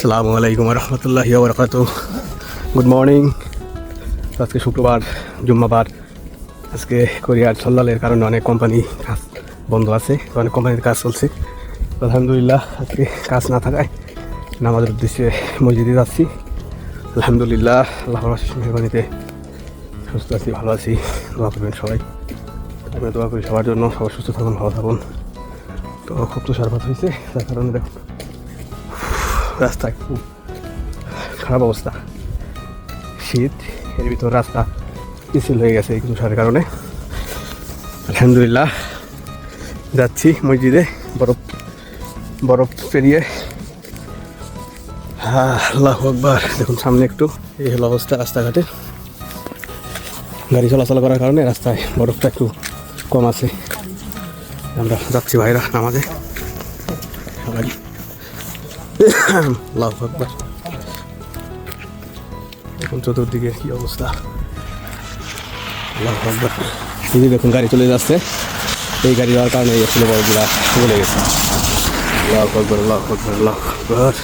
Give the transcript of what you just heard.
আসসালামু আলাইকুম রহমতুল্লাহি বরকাত গুড মর্নিং আজকে শুক্রবার, জুম্মাবার। আজকে কোরিয়ার সল্লালের কারণে অনেক কোম্পানি কাজ বন্ধ আছে, অনেক কোম্পানির কাজ চলছে। আলহামদুলিল্লাহ, আজকে কাজ না থাকায় নামাজের উদ্দেশ্যে মসজিদে যাচ্ছি। আলহামদুলিল্লাহ আল্লাহ মেহরবানিতে সুস্থ আছি, ভালো আছি। দোয়া করবেন সবাই। আমি দোয়া করি সবার জন্য। সবাই সুস্থ থাকুন, ভালো থাকুন। তো খুব তুষারপাত হয়েছে তার কারণে দেখুন। রাস্তায় খুব খারাপ অবস্থা। শীত, এর ভিতর রাস্তা পিছিল হয়ে গেছে এই তুষারের কারণে। আলহামদুলিল্লাহ, যাচ্ছি মসজিদে, বরফ বরফ পেরিয়ে। আল্লাহ আকবার, দেখুন সামনে একটু, এই হলো অবস্থা রাস্তাঘাটে। গাড়ি চলাচল করার কারণে রাস্তায় বরফটা একটু কম আছে। আমরা যাচ্ছি ভাইরা নামাজে। সবাই আল্লাহ একবার এখন চতুর্দিকে কি অবস্থা? লাভ একবার এই দেখুন, গাড়ি চলে যাচ্ছে। এই গাড়ি যাওয়ার কারণে আসলে বড়গুলা চলে গেছে। লাভ একবার লাভ একবার লাভ আকবর।